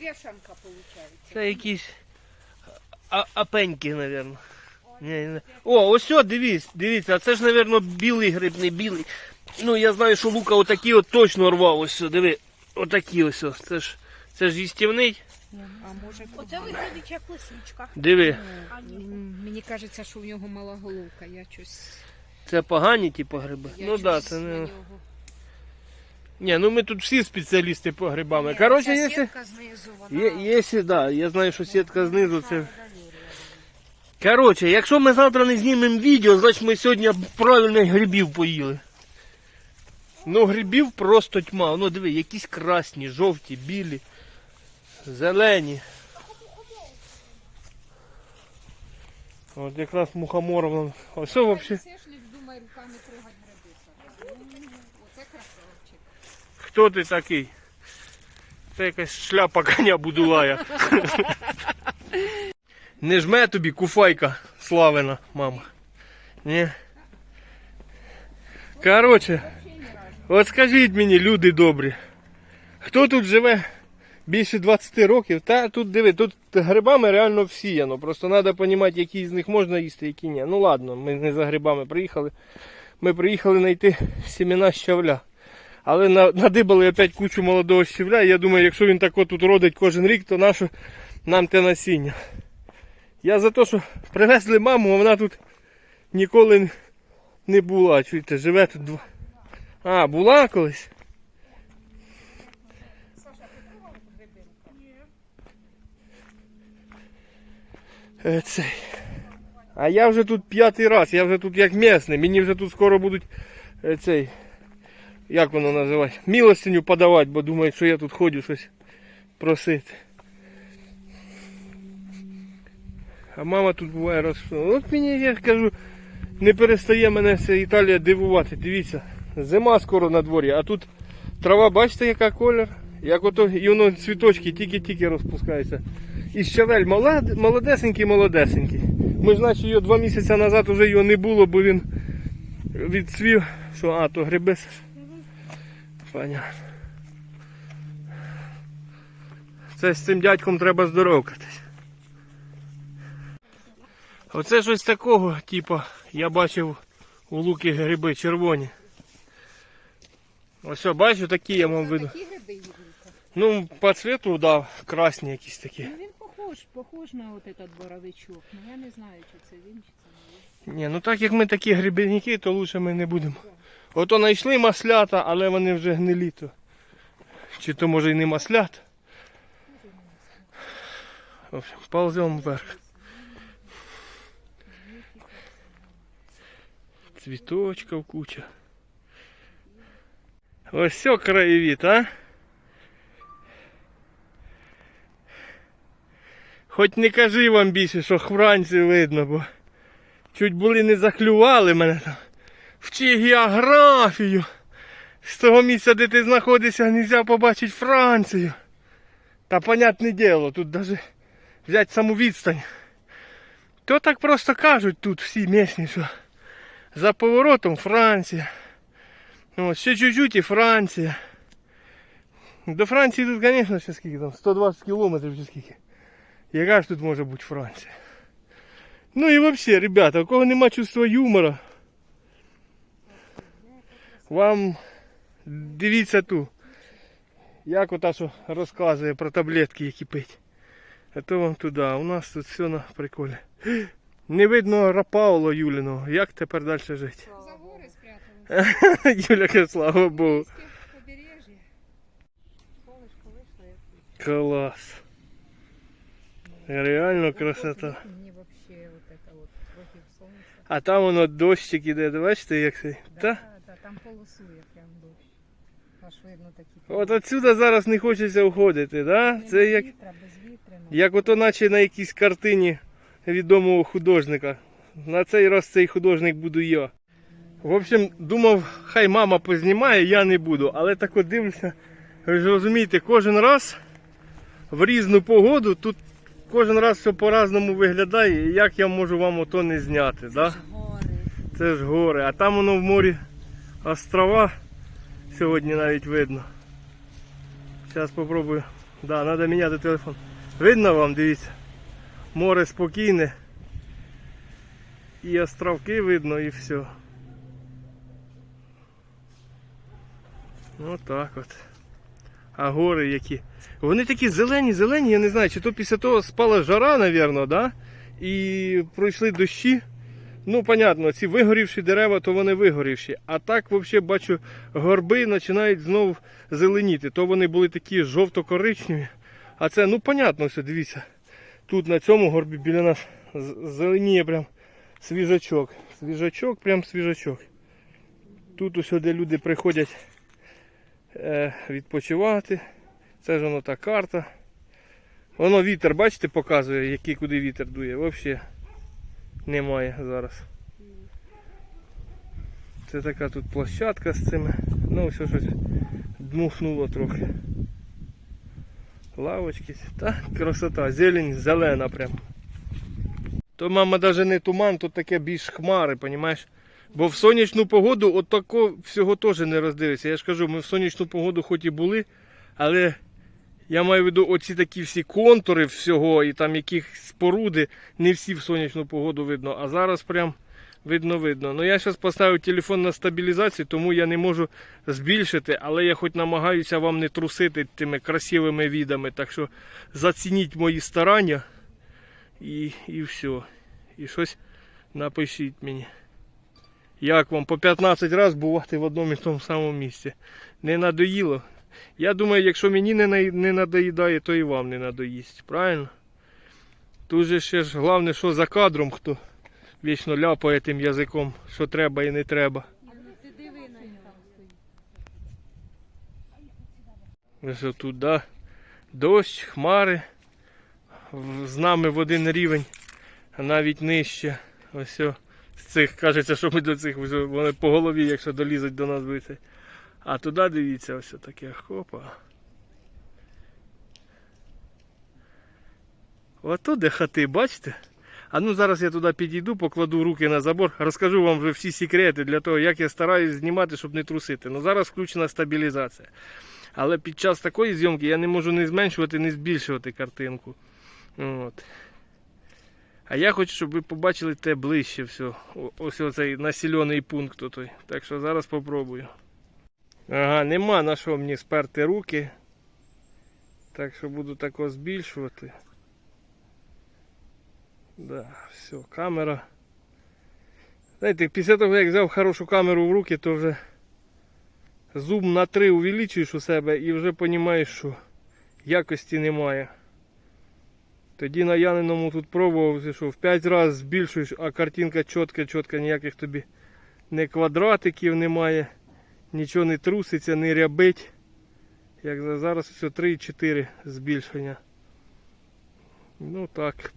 вішанка виходить. Це якісь а- апеньки, мабуть. Ні, не. О, ось дивіться, дивіться, а це ж, мабуть, білий гриб, не білий. Ну, я знаю, що Лука отакі от точно рвав. Ось, о, диви, отакі ось. Це ж, це ж їстівний. А може Оце виходить як лисичка. Диви, А ні. Мені кажеться, що в нього мала головка. Я щось. це погані, типу, гриби. Я ну так, да, це не. нього. Ні, ну ми тут всі спеціалісти по грибами. Коротше, Ця якщо. сітка знизу, вона... Є, якщо, да, я знаю, що сітка знизу це. Коротше, якщо ми завтра не знімемо відео, значить ми сьогодні правильно грибів поїли. Ну, грибів просто тьма. Ну диви, якісь красні, жовті, білі, зелені. От якраз мухомором. Ось взагалі. Це ж не вздумай руками трогати гриби. М, Оце красавчик. Хто ти такий? Це якась шляпа коня будулая. Не жме тобі куфайка славина, мама. Ні. Коротше, от скажіть мені, люди добрі, хто тут живе більше 20 років, та тут диви, тут грибами реально всіяно. Просто треба розуміти, які з них можна їсти, які ні. Ну ладно, ми не за грибами приїхали. Ми приїхали знайти сімена щавля. Але надибали опять кучу молодого щавля. І я думаю, якщо він так от тут родить кожен рік, то нащо нам те насіння? Я за те, що привезли маму, вона тут ніколи не була. Чуєте, живе тут два. А, була колись? Е, Цей. А я вже тут п'ятий раз, я вже тут як місний. Мені вже тут скоро будуть е, цей як воно називається, милостиню подавати, бо думають, що я тут ходжу щось просити. А мама тут буває раз. От мені, я кажу, не перестає мене ця Італія дивувати. Дивіться, зима скоро на дворі, а тут трава, бачите, яка колір? Як ото і воно цвіточки тільки-тільки розпускаються. І щавель молод, молодесенький, молодесенький. Ми ж наче його два місяці назад вже його не було, бо він відцвів, що а, то гриби. Понятно. Це з цим дядьком треба здоровкатись. Оце щось такого, типу, я бачив у луки гриби червоні. Ось, бачу, такі я Це виду. такі гриби є. Ну, по цвету, да, красні якісь такі. Ну він похож, похож на от этот боровичок. Ну я не знаю, чи це він, чи це не він. Ні, ну так як ми такі грибівники, то лучше ми не будемо. Ото знайшли маслята, але вони вже гнилі. То. Чи то може і не маслята. В общем, полземо вверх. Цвіточків куча. Ось все краєвід, а? Хоч не кажи вам більше, що Францію видно, бо чуть були не заклювали мене там. Вчи географію. З того місця, де ти знаходишся, не можна побачити Францію. Та понятне діло, тут навіть взяти саму відстань. То так просто кажуть тут всі місні, що за поворотом Франція. От, ще чуть-чуть і Франція. До Франції тут, звісно, ще скільки там, 120 кілометрів чи скільки. Яка ж тут може бути Франція? Ну і взагалі, ребята, у кого нема чувства юмора, Вам дивіться ту. Як ота, що розказує про таблетки, які пить. А то вам туди. У нас тут все на приколі. Не видно Рапауло Юліного. Як тепер далі жити? За гори спрятали. Юля каже, слава Богу. Клас. Реально красота. это от трохи сонця. А там воно дощик іде, бачите, як це? Та? да, там полосує прям дощ. Аж видно такі. От отсюди зараз не хочеться уходити, да? Це як, Вітра, безвітряно. як ото наче на якійсь картині відомого художника. На цей раз цей художник буду я. В общем, думав, хай мама познімає, я не буду. Але так от дивлюся, ви ж розумієте, кожен раз в різну погоду тут кожен раз все по-разному виглядає. І як я можу вам ото не зняти, Це да? Гори. Це ж гори, а там воно в морі острова сьогодні навіть видно. Зараз спробую Да, треба міняти телефон. Видно вам, дивіться. Море спокійне. І островки видно, і все. Ну так от. А гори які. Вони такі зелені, зелені, я не знаю, чи то після того спала жара, напевно, да? І пройшли дощі. Ну, понятно, ці вигорівші дерева, то вони вигорівші. А так, взагалі, бачу, горби починають знов зеленіти. То вони були такі жовто-коричневі. А це, ну, понятно, все, дивіться. Тут на цьому горбі біля нас зеленіє прям свіжачок. Свіжачок, прям свіжачок. Тут ось де люди приходять е, відпочивати. Це ж воно та карта. Воно вітер, бачите, показує, який куди вітер дує. Взагалі немає зараз. Це така тут площадка з цими. Ну, все щось дмухнуло трохи. Лавочки. Та красота, зелень зелена прям. То, мама, навіть не туман, то таке більш хмари, понімаєш? Бо в сонячну погоду от всього теж не роздивишся. Я ж кажу, ми в сонячну погоду хоч і були, але я маю в виду оці такі всі контури всього і там яких споруди, не всі в сонячну погоду видно. А зараз прям видно-видно. Ну я зараз поставив телефон на стабілізацію, тому я не можу збільшити, але я хоч намагаюся вам не трусити тими красивими відами. Так що зацініть мої старання і, і все. І щось напишіть мені. Як вам по 15 разів бувати в одному і тому самому місці? Не надоїло? Я думаю, якщо мені не, не надоїдає, то і вам не надоїсть. Правильно? Тут же ще ж головне, що за кадром хто вічно ляпає тим язиком, що треба і не треба. Ось отут, да? Дощ, хмари. З нами в один рівень, а навіть нижче. Ось. З цих кажеться, що ми до цих вони по голові, якщо долізуть до нас бити. А туди дивіться, ось таке хопа. Ото де хати, бачите? А ну зараз я туди підійду, покладу руки на забор, розкажу вам вже всі секрети для того, як я стараюсь знімати, щоб не трусити. Ну зараз включена стабілізація. Але під час такої зйомки я не можу не зменшувати, не збільшувати картинку. От. А я хочу, щоб ви побачили те ближче все. Ось оцей населений пункт той. Так що зараз спробую. Ага, нема на що мені сперти руки. Так що буду тако збільшувати. Да, все, камера. Знаєте, після того, як взяв хорошу камеру в руки, то вже зум на 3 увеличуєш у себе і вже розумієш, що якості немає. Тоді на Яниному тут пробував, що в 5 разів збільшуєш, а картинка чітка, чітка, ніяких тобі не квадратиків немає, нічого не труситься, не рябить. Як за- зараз все 3-4 збільшення. Ну так.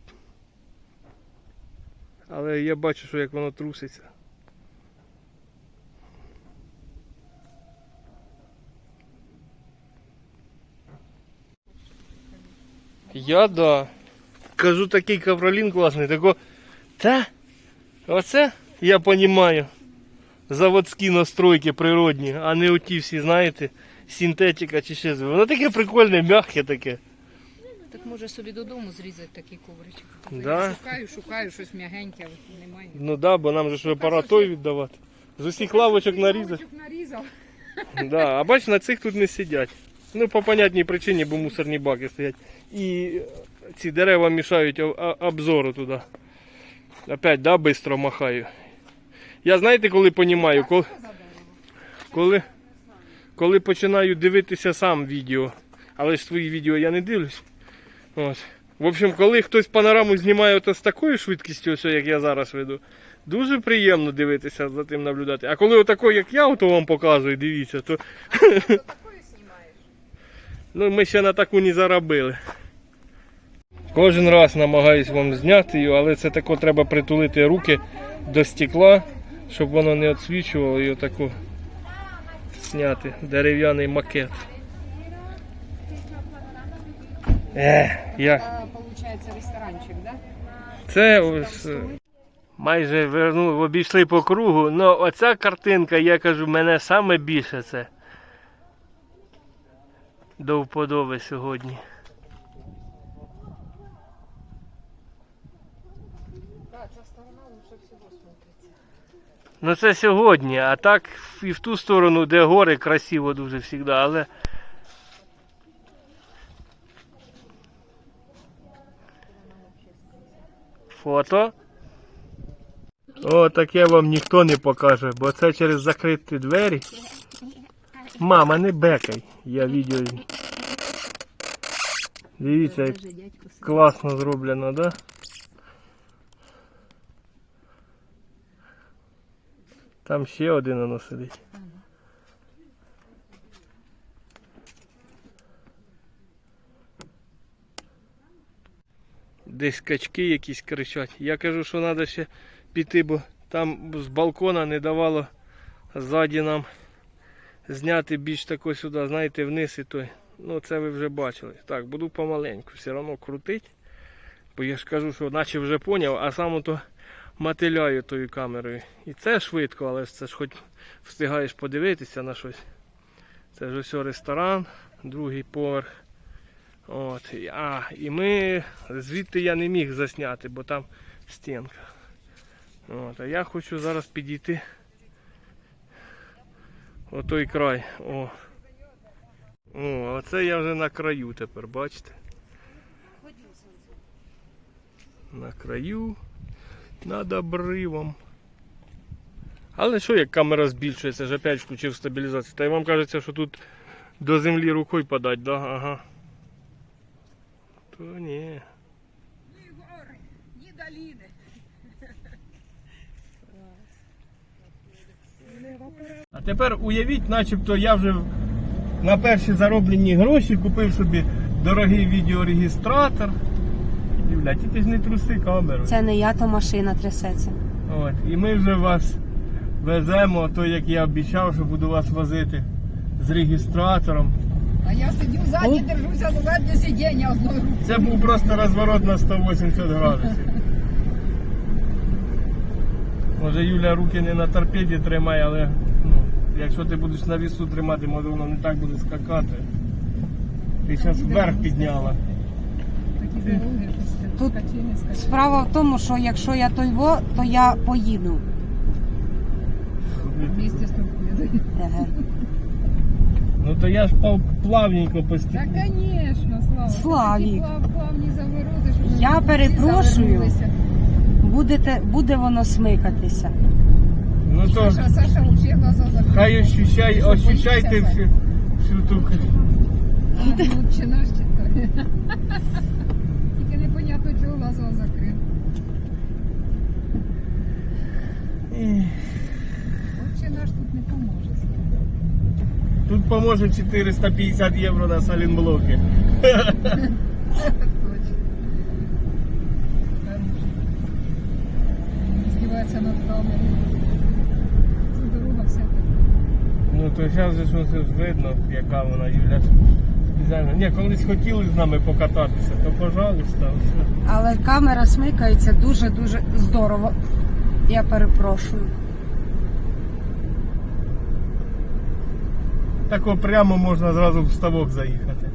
Але я бачу, що як воно труситься. Я да. Кажу такий ковролін класний, тако. Та? Оце я розумію. Заводські настройки природні, а не оті всі, знаєте, синтетика чи ще. Воно таке прикольне, м'яке таке. Так може собі додому зрізати такий ковричок. Да? Шукаю, шукаю щось м'ягеньке, але немає. Ну да, бо нам же ж апарат той віддавати. З усіх лавочок. Лавочок нарізав. Да, а бач, на цих тут не сидять. Ну, по понятній причині, бо мусорні баки стоять. І е, ці дерева мішають обзору туди. Опять, да, бистро махаю. Я знаєте, коли понімаю, коли, коли, коли починаю дивитися сам відео, але ж свої відео я не дивлюсь. От. В общем, коли хтось панораму знімає ото з такою швидкістю, ось як я зараз веду, дуже приємно дивитися за тим наблюдати. А коли отако, як я ото вам показую, дивіться, то? Ну, ми ще на таку не заробили. Кожен раз намагаюсь вам зняти її, але це тако треба притулити руки до стекла, щоб воно не відсвічувало і отако зняти дерев'яний макет. Ех, як? Це, ресторанчик, да? Це ось, е, майже верну, обійшли по кругу. Ну оця картинка, я кажу, мене саме більше це. до вподоби сьогодні. Ну це сьогодні, а так і в ту сторону, де гори, красиво дуже завжди, але. Фото. О, таке вам ніхто не покаже, бо це через закриті двері. Мама, не бекай, я відео. Дивіться, як класно зроблено, да? Там ще один воно сидить. Десь качки якісь кричать. Я кажу, що треба ще піти, бо там з балкона не давало ззаді нам зняти більш тако сюди, знаєте, вниз і той. Ну це ви вже бачили. Так, буду помаленьку, все одно крутить. Бо я ж кажу, що наче вже поняв, а сам то мотиляю тою камерою. І це швидко, але це ж хоч встигаєш подивитися на щось. Це ж ось ресторан, другий поверх. От. А, і ми звідти я не міг засняти, бо там стінка. От, а я хочу зараз підійти о той край. О. О, оце я вже на краю тепер, бачите? На краю, над обривом. Але що як камера збільшується, ж опять включив стабілізацію. Та й вам кажеться, що тут до землі рукою подать, да? Ага. То ні. Ні гори, ні доліни. А тепер уявіть, начебто я вже на перші зароблені гроші купив собі дорогий відеорегістратор. І, блядь, тільки ж не труси камеру. Це не я, то машина трясеться. От, і ми вже вас веземо, то як я обіцяв, що буду вас возити з реєстратором. А я сидю ззаді, держуся за заднє сидіння одною рукою. Це був просто розворот на 180 градусів. Може Юля руки не на торпеді тримає, але ну, якщо ти будеш на вісу тримати, може воно не так буде скакати. Ти зараз вверх підняла. Такі дороги, Тут. Справа в тому, що якщо я той во, то я поїду. Вместе. Ну то я ж пав- плавненько Та, постійно. звісно, Слава. Славік. Плав- плавні завороти, що Я всі перепрошую. завернулися. Будете, буде воно смикатися. Ну то Саша, Саша глаза закрила. хай ощущай, Що, ощущайте боїшся, всю, всю ту. А, ну, чи наш чи той. Отче наш тут не поможе. Тут поможе 450 євро на салінблоки. Здівається над камерою. Це дорога вся така. Ну то зараз же ж видно, яка вона Юля. Спеціально. Ні, колись хотіли з нами покататися, то пожалуйста. все. Але камера смикається дуже-дуже здорово. Я перепрошую. Тако прямо можна зразу в ставок заїхати.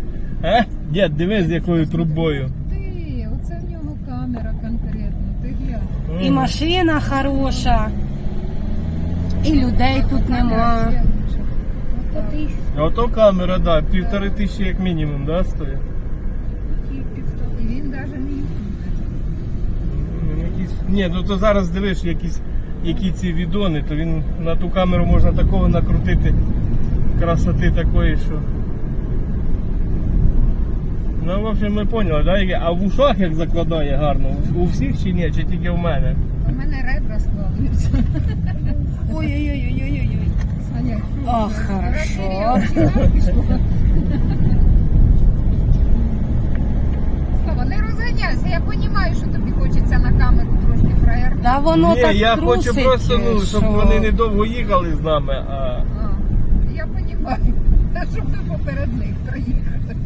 Е? Дід, дивись з якою трубою. Ти, оце в нього камера конкретно. Ти глянь. І машина хороша, і людей тут нема. Ото камера, да, півтори тисячі як мінімум, да, стоїть. І він навіть не ютубер. Ну, якісь- Ні, ну то зараз дивиш, якісь, які ці відони, то він на ту камеру можна такого накрутити красоти такої, що. Ну, в общем, ми поняли, да? яке- А в ушах як закладає гарно? У- У всіх чи ні, чи тільки в мене? У мене ребра складуються. Ой-ой-ой-ой-ой-ой. Саня, О, хорошо. Слава, не розганяйся, я розумію, що тобі хочеться на камеру фраєр. Та воно ні, так я трусить, хочу просто, ну, щоб що- вони недовго їхали з нами, а. А, я розумію, щоб ти поперед них проїхати.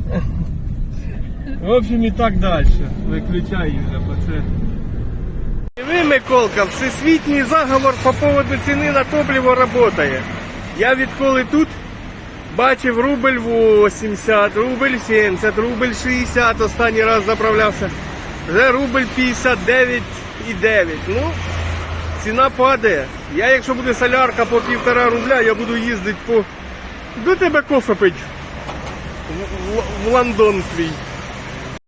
В общем, і так далі. Виключай їх вже, бо це. І ви, Миколка, всесвітній заговор по поводу ціни на топливо працює. Я відколи тут Бачив рубль 80, рубль 70, рубль 60 останній раз заправлявся. Вже рубль 59,9. Ну, ціна падає. Я, якщо буде солярка по півтора рубля, я буду їздити по. До тебе кофе пить. В, в, в Лондон твій.